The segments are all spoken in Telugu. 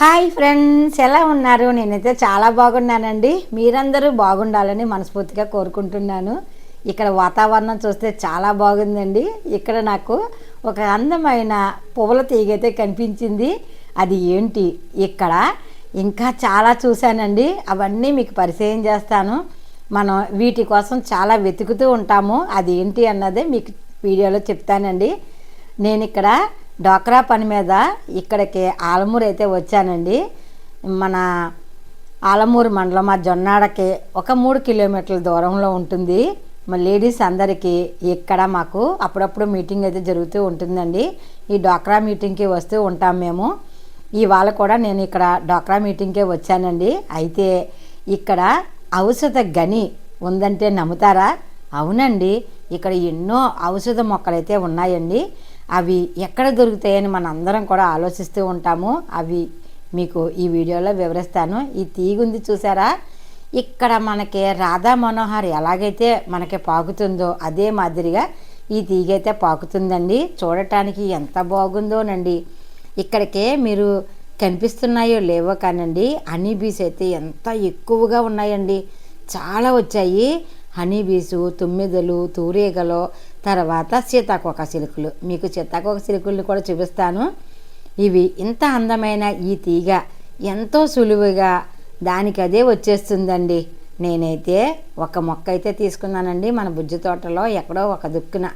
హాయ్ ఫ్రెండ్స్ ఎలా ఉన్నారు? నేనైతే చాలా బాగున్నానండి. మీరందరూ బాగుండాలని మనస్ఫూర్తిగా కోరుకుంటున్నాను. ఇక్కడ వాతావరణం చూస్తే చాలా బాగుందండి. ఇక్కడ నాకు ఒక అందమైన పువ్వుల తీగైతే కనిపించింది. అది ఏంటి? ఇక్కడ ఇంకా చాలా చూశానండి. అవన్నీ మీకు పరిచయం చేస్తాను. మనం వీటి కోసం చాలా వెతుకుతూ ఉంటాము. అది ఏంటి అన్నదే మీకు వీడియోలో చెప్తానండి. నేను ఇక్కడ డోక్రా పని మీద ఇక్కడికి ఆలమూరు అయితే వచ్చానండి. మన ఆలమూరు మండలం మా జొన్నాడకి ఒక మూడు కిలోమీటర్ల దూరంలో ఉంటుంది. మా లేడీస్ అందరికీ ఇక్కడ మాకు అప్పుడప్పుడు మీటింగ్ అయితే జరుగుతూ ఉంటుందండి. ఈ డోక్రా మీటింగ్కి వస్తూ ఉంటాం మేము. ఇవాళ కూడా నేను ఇక్కడ డోక్రా మీటింగ్కే వచ్చానండి. అయితే ఇక్కడ ఔషధ గని ఉందంటే నమ్ముతారా? అవునండి. ఇక్కడ ఎన్నో ఔషధ మొక్కలైతే ఉన్నాయండి. అవి ఎక్కడ దొరుకుతాయని మన అందరం కూడా ఆలోచిస్తూ ఉంటాము. అవి మీకు ఈ వీడియోలో వివరిస్తాను. ఈ తీగుంది చూసారా? ఇక్కడ మనకి రాధా మనోహర్ ఎలాగైతే మనకి పాకుతుందో అదే మాదిరిగా ఈ తీగైతే పాకుతుందండి. చూడటానికి ఎంత బాగుందోనండి. ఇక్కడికే మీరు కనిపిస్తున్నాయో లేవో కానండి హనీ బీస్ అయితే ఎంత ఎక్కువగా ఉన్నాయండి. చాలా వచ్చాయి. హనీ బీసు తుమ్మిదలు తూరేగలు తర్వాత సీతాకోక సిలుకులు. మీకు సీతాకోక సిలుకుల్ని కూడా చూపిస్తాను. ఇవి ఇంత అందమైన ఈ తీగ ఎంతో సులువుగా దానికి అదే వచ్చేస్తుందండి. నేనైతే ఒక మొక్క అయితే తీసుకున్నానండి. మన బుజ్జి తోటలో ఎక్కడో ఒక దుక్కున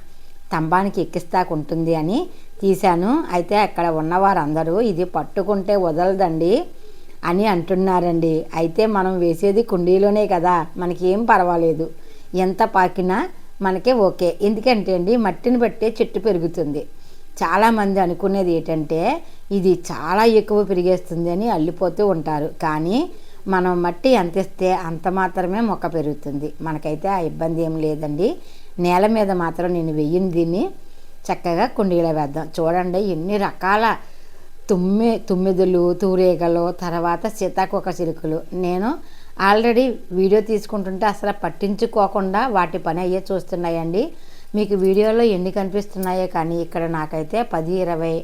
స్తంభానికి ఎక్కిస్తాకుంటుంది అని తీశాను. అయితే అక్కడ ఉన్నవారందరూ ఇది పట్టుకుంటే వదలదండి అని అంటున్నారండి. అయితే మనం వేసేది కుండీలోనే కదా. మనకి ఏం పర్వాలేదు. ఎంత పాకినా మనకే ఓకే. ఎందుకంటే అండి మట్టిని బట్టే చెట్టు పెరుగుతుంది. చాలామంది అనుకునేది ఏంటంటే ఇది చాలా ఎక్కువ పెరిగేస్తుంది అని అల్లిపోతూ ఉంటారు. కానీ మనం మట్టి ఎంత ఇస్తే అంత మాత్రమే మొక్క పెరుగుతుంది. మనకైతే ఆ ఇబ్బంది ఏం లేదండి. నేల మీద మాత్రం నేను వెయ్యిన దీన్ని చక్కగా కుండీలో వేద్దాం. చూడండి ఎన్ని రకాల తుమ్మి తుమ్మిదులు తూరేగలు తర్వాత సీతాకోక చిలుకలు. నేను ఆల్రెడీ వీడియో తీసుకుంటుంటే అసలు పట్టించుకోకుండా వాటి పని అయ్యే చూస్తున్నాయండి. మీకు వీడియోలో ఎన్ని కనిపిస్తున్నాయో కానీ ఇక్కడ నాకైతే పది ఇరవై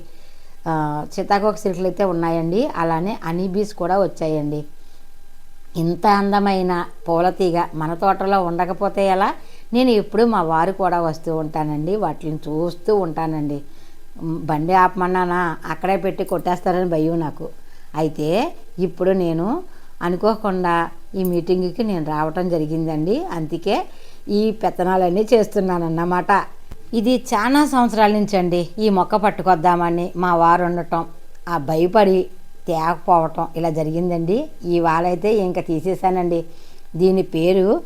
చితాకోక సీతాకోక అయితే ఉన్నాయండి. అలానే అనీబీస్ కూడా వచ్చాయండి. ఇంత అందమైన పూల తీగ మన తోటలో ఉండకపోతే ఎలా? నేను ఎప్పుడు మా వారు కూడా వస్తూ ఉంటానండి. వాటిని చూస్తూ ఉంటానండి. బండి ఆపమన్నానా? అక్కడే పెట్టి కొట్టేస్తారని భయం నాకు. అయితే ఇప్పుడు నేను అనుకోకుండా ఈ మీటింగ్కి నేను రావటం జరిగిందండి. అందుకే ఈ పెత్తనాలన్నీ చేస్తున్నానన్నమాట. ఇది చాలా సంవత్సరాల నుంచి అండి ఈ మొక్క పట్టుకొద్దామని మా వారు ఉండటం ఆ భయపడి తేకపోవటం ఇలా జరిగిందండి. ఇవాళ అయితే ఇంకా తీసేసానండి దీని పేరు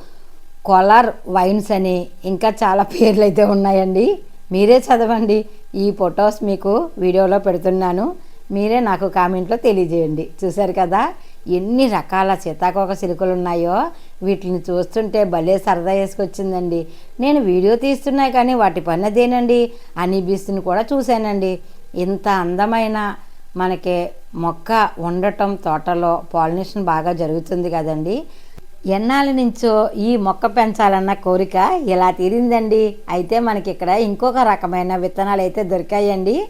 కొలర్ వైన్స్ అని ఇంకా చాలా పేర్లు అయితే ఉన్నాయండి. మీరే చదవండి. ఈ ఫొటోస్ మీకు వీడియోలో పెడుతున్నాను. మీరే నాకు కామెంట్లో తెలియజేయండి. చూశారు కదా? ఎన్ని రకాల సీతాకోక సిలుకలు ఉన్నాయో వీటిని చూస్తుంటే భలే సరదా వేసుకొచ్చిందండి. నేను వీడియో తీస్తున్నా కానీ వాటి పని అదేనండి. అని బీస్ని కూడా చూశానండి. ఇంత అందమైన మనకి మొక్క ఉండటం తోటలో పాలినేషన్ బాగా జరుగుతుంది కదండి. ఎన్నాళ్ళ నుంచో ఈ మొక్క పెంచాలన్న కోరిక ఇలా తీరిందండి. అయితే మనకి ఇక్కడ ఇంకొక రకమైన విత్తనాలు అయితే దొరికాయండి.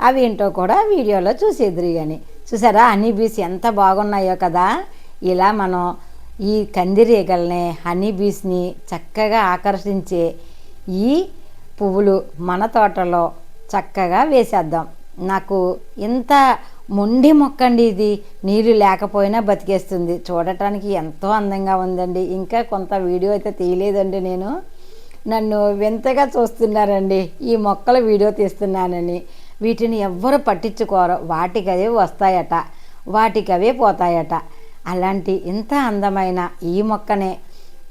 అవి ఏంటో కూడా వీడియోలో చూసేద్దరు కానీ చూసారా? హనీ బీస్ ఎంత బాగున్నాయో కదా? ఇలా మనం ఈ కందిరీగల్ని హనీ బీస్ని చక్కగా ఆకర్షించే ఈ పువ్వులు మన తోటలో చక్కగా వేసేద్దాం. నాకు ఇంత మొండి మొక్క అండి ఇది. నీళ్ళు లేకపోయినా బతికేస్తుంది. చూడటానికి ఎంతో అందంగా ఉందండి. ఇంకా కొంత వీడియో అయితే తీయలేదండి నేను. నన్ను వింతగా చూస్తున్నారండి. ఈ మొక్కల వీడియో తీస్తున్నానని. వీటిని ఎవ్వరు పట్టించుకోరు. వాటికవే వస్తాయట. వాటికవే పోతాయట. అలాంటి ఇంత అందమైన ఈ మొక్కనే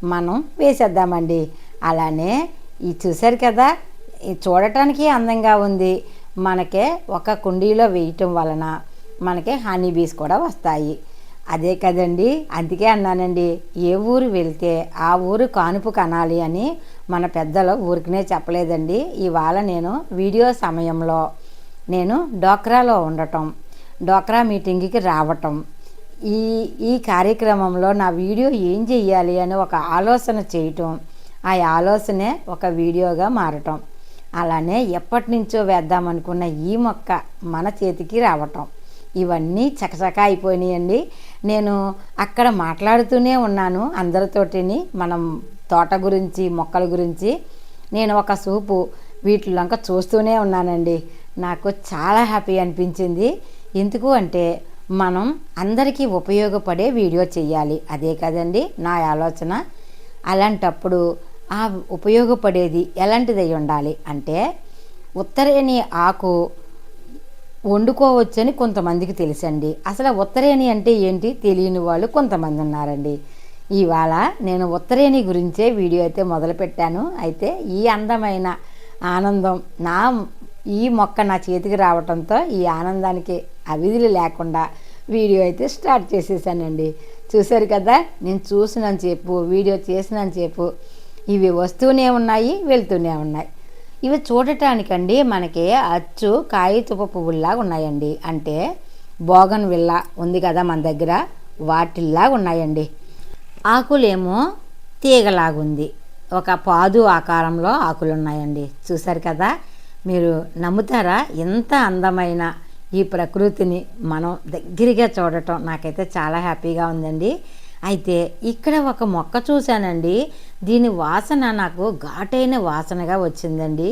మనం వేసేద్దామండి. అలానే ఈ చూశారు కదా చూడటానికి అందంగా ఉంది. మనకే ఒక కుండీలో వేయటం వలన మనకి హనీ బీస్ కూడా వస్తాయి. అదే కదండి అందుకే అన్నానండి ఏ ఊరు వెళ్తే ఆ ఊరు కానుపు కనాలి అని మన పెద్దలు ఊరికినే చెప్పలేదండి. ఇవాళ నేను వీడియో సమయంలో నేను డోక్రాలో ఉండటం డోక్రా మీటింగ్కి రావటం. ఈ ఈ కార్యక్రమంలో నా వీడియో ఏం చెయ్యాలి అని ఒక ఆలోచన చేయటం ఆ ఆలోచనే ఒక వీడియోగా మారటం. అలానే ఎప్పటి నుంచో వేద్దామనుకున్న ఈ మొక్క మన చేతికి రావటం. ఇవన్నీ చకచక అయిపోయినాయండి. నేను అక్కడ మాట్లాడుతూనే ఉన్నాను అందరితోటిని మనం తోట గురించి మొక్కల గురించి. నేను ఒక సూపు వీటిలోంక చూస్తూనే ఉన్నానండి. నాకు చాలా హ్యాపీ అనిపించింది. ఎందుకు అంటే మనం అందరికీ ఉపయోగపడే వీడియో చేయాలి అదే కదండి నా ఆలోచన. అలాంటప్పుడు ఆ ఉపయోగపడేది ఎలాంటిదై ఉండాలి అంటే ఉత్తరేణి ఆకు వండుకోవచ్చని కొంతమందికి తెలుసండి. అసలు ఉత్తరేణి అంటే ఏంటి తెలియని వాళ్ళు కొంతమంది ఉన్నారండి. ఇవాళ నేను ఉత్తరేణి గురించే వీడియో అయితే మొదలుపెట్టాను. అయితే ఈ అందమైన ఆనందం నా ఈ మొక్క నా చేతికి రావడంతో ఈ ఆనందానికి అవిధులు లేకుండా వీడియో అయితే స్టార్ట్ చేసేసానండి. చూశారు కదా? నేను చూసినంతసేపు వీడియో చేసినంతసేపు ఇవి వస్తూనే ఉన్నాయి వెళ్తూనే ఉన్నాయి. ఇవి చూడటానికండి మనకి అచ్చు కాగితపు పువ్వుల్లాగా ఉన్నాయండి. అంటే బోగన్ విల్లా ఉంది కదా మన దగ్గర వాటిల్లాగా ఉన్నాయండి. ఆకులేమో తీగలాగుంది. ఒక పాదు ఆకారంలో ఆకులు ఉన్నాయండి చూసారు కదా? మీరు నమ్ముతారా? ఎంత అందమైన ఈ ప్రకృతిని మనం దగ్గరగా చూడటం నాకైతే చాలా హ్యాపీగా ఉందండి. అయితే ఇక్కడ ఒక మొక్క చూశానండి. దీని వాసన నాకు ఘాటైన వాసనగా వచ్చిందండి.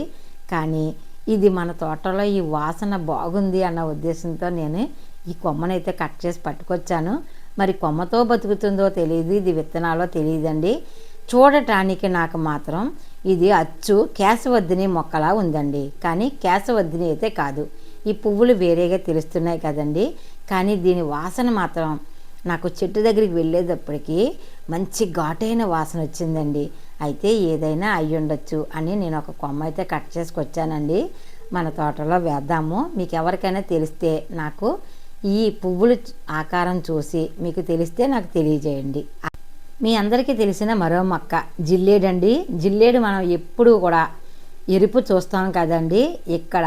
కానీ ఇది మన తోటలో ఈ వాసన బాగుంది అన్న ఉద్దేశంతో నేను ఈ కొమ్మనైతే కట్ చేసి పట్టుకొచ్చాను. మరి కొమ్మతో బతుకుతుందో తెలియదు ఇది విత్తనాలో తెలియదండి చూడటానికి నాకు మాత్రం ఇది అచ్చు కేశవద్దిని మొక్కలా ఉందండి. కానీ కేశవద్దిని అయితే కాదు. ఈ పువ్వులు వేరేగా తెలుస్తున్నాయి కదండి. కానీ దీని వాసన మాత్రం నాకు చెట్టు దగ్గరికి వెళ్ళేటప్పటికి మంచి ఘాటైన వాసన వచ్చిందండి. అయితే ఏదైనా అయ్యి ఉండొచ్చు అని నేను ఒక కొమ్మ అయితే కట్ చేసుకొచ్చానండి. మన తోటలో వేద్దాము. మీకు ఎవరికైనా తెలిస్తే నాకు ఈ పువ్వులు ఆకారం చూసి మీకు తెలిస్తే నాకు తెలియజేయండి. మీ అందరికీ తెలిసిన మరో మొక్క. జిల్లేడండి. జిల్లేడు మనం ఎప్పుడూ కూడా ఎరుపు చూస్తాం కదండి. ఇక్కడ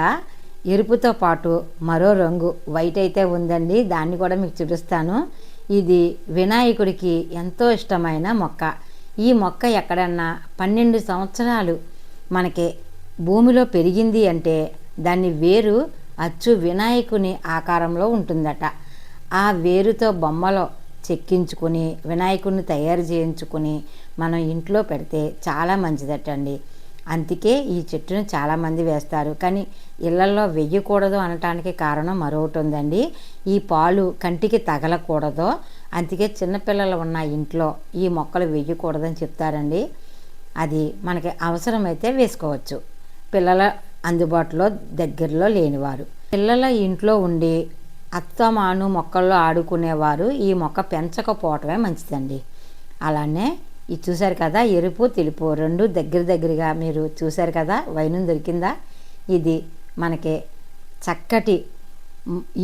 ఎరుపుతో పాటు మరో రంగు వైట్ అయితే ఉందండి. దాన్ని కూడా మీకు చూపిస్తాను. ఇది వినాయకుడికి ఎంతో ఇష్టమైన మొక్క. ఈ మొక్క ఎక్కడన్నా పన్నెండు సంవత్సరాలు మనకి భూమిలో పెరిగింది అంటే దాన్ని వేరు అచ్చు వినాయకుని ఆకారంలో ఉంటుందట. ఆ వేరుతో బొమ్మలో చెక్కించుకుని వినాయకుడిని తయారు చేయించుకుని మనం ఇంట్లో పెడితే చాలా మంచిదటండి. అందుకే ఈ చెట్టును చాలామంది వేస్తారు. కానీ ఇళ్ళలో వెయ్యకూడదు అనటానికి కారణం మరొకటి ఉందండి. ఈ పాలు కంటికి తగలకూడదు. అందుకే చిన్నపిల్లలు ఉన్న ఇంట్లో ఈ మొక్కలు వెయ్యకూడదని చెప్తారండి. అది మనకి అవసరమైతే వేసుకోవచ్చు. పిల్లల అందుబాటులో దగ్గరలో లేనివారు. పిల్లల ఇంట్లో ఉండి అత్తమాను మొక్కల్లో ఆడుకునేవారు. ఈ మొక్క పెంచకపోవటమే మంచిదండి. అలానే ఇది చూశారు కదా ఎరుపు తెలుపు రెండు దగ్గర దగ్గరగా మీరు చూశారు కదా వైనం దొరికిందా? ఇది మనకి చక్కటి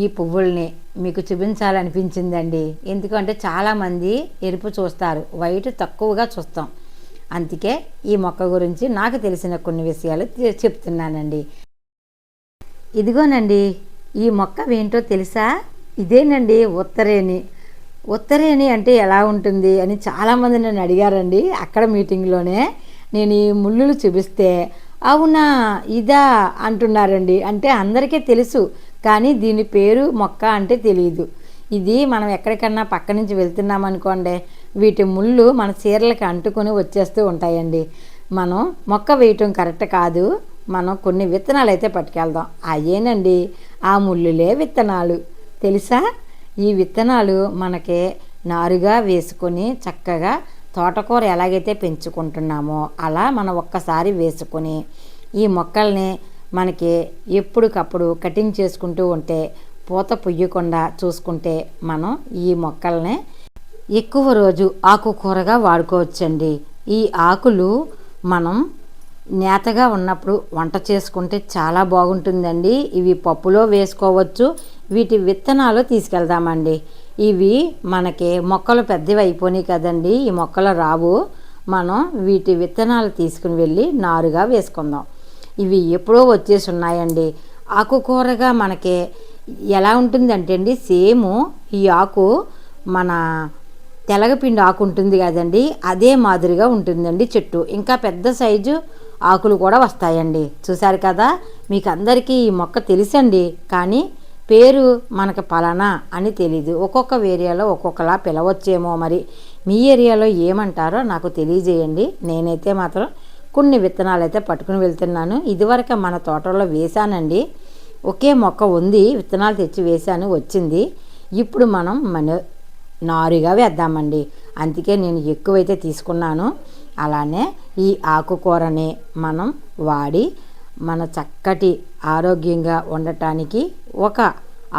ఈ పువ్వుల్ని మీకు చూపించాలనిపించిందండి. ఎందుకంటే చాలామంది ఎరుపు చూస్తారు వైట్ తక్కువగా చూస్తాం. అందుకే ఈ మొక్క గురించి నాకు తెలిసిన కొన్ని విషయాలు చెప్తున్నానండి. ఇదిగోనండి ఈ మొక్క ఏంటో తెలుసా? ఇదేనండి ఉత్తరేణి. ఉత్తరేణి అంటే ఎలా ఉంటుంది అని చాలామంది నన్ను అడిగారండి అక్కడ మీటింగ్లోనే. నేను ఈ ముళ్ళులు చూపిస్తే అవునా ఇదా అంటున్నారండి. అంటే అందరికీ తెలుసు కానీ దీని పేరు మొక్క అంటే తెలియదు ఇది మనం ఎక్కడికన్నా పక్క నుంచి వెళ్తున్నాం అనుకోండి వీటి ముళ్ళు మన చీరలకు అంటుకొని వచ్చేస్తూ ఉంటాయండి. మనం మొక్క వేయటం కరెక్ట్ కాదు. మనం కొన్ని విత్తనాలు అయితే పట్టుకెళ్దాం. అయ్యేనండి ఆ ముళ్ళులే విత్తనాలు. తెలుసా? ఈ విత్తనాలు మనకి నారుగా వేసుకొని చక్కగా తోటకూర ఎలాగైతే పెంచుకుంటున్నామో అలా మనం ఒక్కసారి వేసుకొని ఈ మొక్కల్ని మనకి ఎప్పటికప్పుడు కటింగ్ చేసుకుంటూ ఉంటే పూత పుయ్యకుండా చూసుకుంటే మనం ఈ మొక్కల్ని ఎక్కువ రోజు ఆకుకూరగా వాడుకోవచ్చండి. ఈ ఆకులు మనం నేతగా ఉన్నప్పుడు వంట చేసుకుంటే చాలా బాగుంటుందండి. ఇవి పప్పులో వేసుకోవచ్చు. వీటి విత్తనాలు తీసుకెళ్దామండి. ఇవి మనకి మొక్కలు పెద్దవి అయిపోయినాయి కదండి. ఈ మొక్కలు రావు. మనం వీటి విత్తనాలు తీసుకుని వెళ్ళి నారుగా వేసుకుందాం. ఇవి ఎప్పుడో వచ్చేసి ఉన్నాయండి. ఆకుకూరగా మనకి ఎలా ఉంటుందంటే అండి సేమ్ ఈ ఆకు మన తెలగపిండి ఆకు ఉంటుంది కదండి అదే మాదిరిగా ఉంటుందండి చెట్టు. ఇంకా పెద్ద సైజు ఆకులు కూడా వస్తాయండి. చూశారు కదా? మీకు అందరికీ ఈ మొక్క తెలుసండి. కానీ పేరు మనకు పలానా అని తెలీదు. ఒక్కొక్క ఏరియాలో ఒక్కొక్కలా పిలవచ్చేమో మరి. మీ ఏరియాలో ఏమంటారో నాకు తెలియజేయండి. నేనైతే మాత్రం కొన్ని విత్తనాలు అయితే పట్టుకుని వెళ్తున్నాను. ఇదివరకు మన తోటలో వేశానండి. ఒకే మొక్క ఉంది. విత్తనాలు తెచ్చి వేశాను. వచ్చింది. ఇప్పుడు మనం మన నారుగా వేద్దామండి. అందుకే నేను ఎక్కువైతే తీసుకున్నాను. అలానే ఈ ఆకుకూరని మనం వాడి మన చక్కటి ఆరోగ్యంగా ఉండటానికి ఒక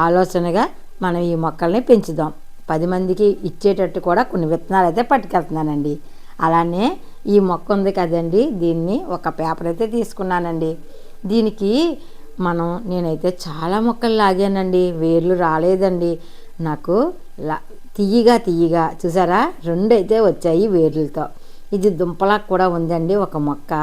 ఆలోచనగా మనం ఈ మొక్కల్ని పెంచుదాం. పది మందికి ఇచ్చేటట్టు కూడా కొన్ని విత్తనాలు అయితే పట్టుకెళ్తున్నానండి. అలానే ఈ మొక్క ఉంది కదండి దీన్ని ఒక పేపర్ అయితే తీసుకున్నానండి. దీనికి మనం నేనైతే చాలా మొక్కలు లాగానండి వేర్లు రాలేదండి. నాకు లా తీయగా తీయగా చూసారా? రెండు అయితే వచ్చాయి వేర్లతో. ఇది దుంపలా కూడా ఉందండి ఒక మొక్క.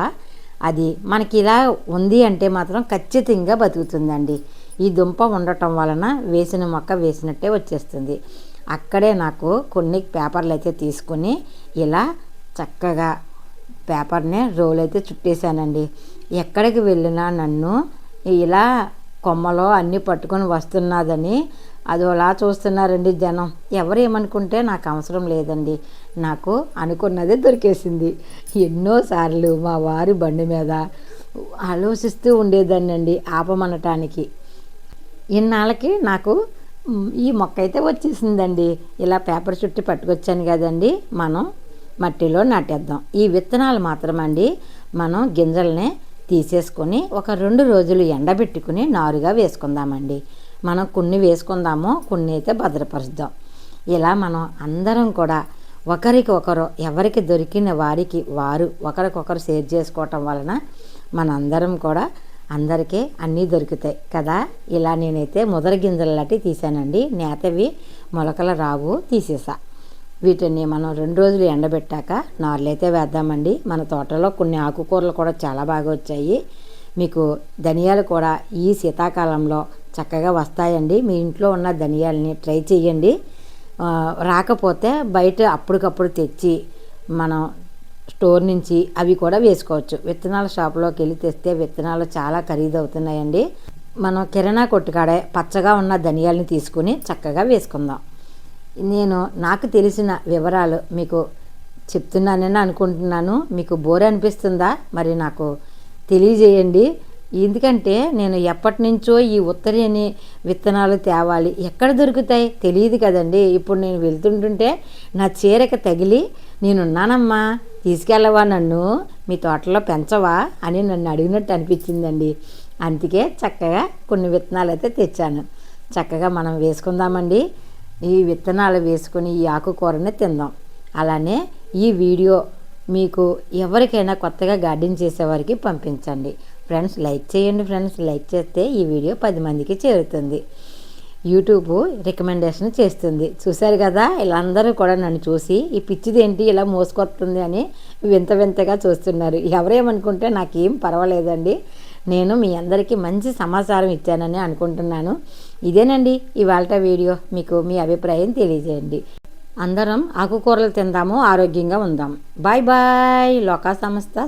అది మనకి ఇలా ఉంది అంటే మాత్రం ఖచ్చితంగా బతుకుతుందండి. ఈ దుంప ఉండటం వలన వేసిన మొక్క వేసినట్టే వచ్చేస్తుంది. అక్కడే నాకు కొన్ని పేపర్లు అయితే తీసుకుని ఇలా చక్కగా పేపర్నే రోల్ అయితే చుట్టేశానండి. ఎక్కడికి వెళ్ళినా నన్ను ఇలా కొమ్మలో అన్నీ పట్టుకొని వస్తున్నదని. అదోలా చూస్తున్నారండి జనం. ఎవరు ఏమనుకుంటే నాకు అవసరం లేదండి. నాకు అనుకున్నదే దొరికేసింది. ఎన్నోసార్లు మా వారి బండి మీద ఆలోచిస్తూ ఉండేదాన్నండి ఆపమనటానికి. ఇన్నాళ్ళకి నాకు ఈ మొక్క అయితే వచ్చేసిందండి. ఇలా పేపర్ చుట్టి పట్టుకొచ్చాను కదండి. మనం మట్టిలో నాటేద్దాం. ఈ విత్తనాలు మాత్రమండి. మనం గింజల్ని తీసేసుకొని ఒక రెండు రోజులు ఎండబెట్టుకుని నారుగా వేసుకుందామండి. మనం కొన్ని వేసుకుందాము కొన్ని అయితే భద్రపరుద్దాం. ఇలా మనం అందరం కూడా ఒకరికి ఒకరు ఎవరికి దొరికిన వారికి వారు ఒకరికొకరు షేర్ చేసుకోవటం వలన మనందరం కూడా అందరికీ అన్నీ దొరుకుతాయి కదా. ఇలా నేనైతే ముదర గింజలు లాంటివి తీసానండి నేతవి మొలకల రావు తీసేసా. వీటిని మనం రెండు రోజులు ఎండబెట్టాక నార్లైతే వేద్దామండి. మన తోటలో కొన్ని ఆకుకూరలు కూడా చాలా బాగా వచ్చాయి. మీకు ధనియాలు కూడా ఈ శీతాకాలంలో చక్కగా వస్తాయండి. మీ ఇంట్లో ఉన్న ధనియాలని ట్రై చేయండి రాకపోతే బయట అప్పటికప్పుడు తెచ్చి మనం స్టోర్ నుంచి అవి కూడా వేసుకోవచ్చు. విత్తనాల షాప్లోకి వెళ్ళి తెస్తే విత్తనాలు చాలా ఖరీదు అవుతున్నాయండి మనం కిరాణా కొట్టుకాడే పచ్చగా ఉన్న ధనియాలని తీసుకుని చక్కగా వేసుకుందాం. నేను నాకు తెలిసిన వివరాలు మీకు చెప్తున్నానని అనుకుంటున్నాను. మీకు బోర్ అనిపిస్తుందా? మరి నాకు తెలియజేయండి. ఎందుకంటే నేను ఎప్పటి నుంచో ఈ ఉత్తరేని విత్తనాలు తేవాలి. ఎక్కడ దొరుకుతాయి? తెలియదు కదండి. ఇప్పుడు నేను వెళ్తుంటుంటే నా చీరక తగిలి నేనున్నానమ్మా తీసుకెళ్ళవా నన్ను? మీ తోటలో పెంచవా? అని నన్ను అడిగినట్టు అనిపించిందండి. అందుకే చక్కగా కొన్ని విత్తనాలు అయితే తెచ్చాను. చక్కగా మనం వేసుకుందామండి. ఈ విత్తనాలు వేసుకొని ఈ ఆకుకూరని తిందాం. అలానే ఈ వీడియో మీకు ఎవరికైనా కొత్తగా గార్డెన్ చేసేవారికి పంపించండి. ఫ్రెండ్స్ లైక్ చేయండి ఫ్రెండ్స్. లైక్ చేస్తే ఈ వీడియో పది మందికి చేరుతుంది. యూట్యూబ్ రికమెండేషన్ చేస్తుంది. చూశారు కదా ఇలా అందరూ కూడా నన్ను చూసి ఈ పిచ్చిదేంటి ఇలా మోసుకొస్తుంది అని వింత వింతగా చూస్తున్నారు. ఎవరేమనుకుంటే నాకేం పర్వాలేదండి. నేను మీ అందరికీ మంచి సమాచారం ఇచ్చానని అనుకుంటున్నాను. ఇదేనండి ఇవాళ వీడియో. మీకు మీ అభిప్రాయం తెలియజేయండి. అందరం ఆకుకూరలు తిందాము ఆరోగ్యంగా ఉందాం. Bye bye. లోకా సంస్థ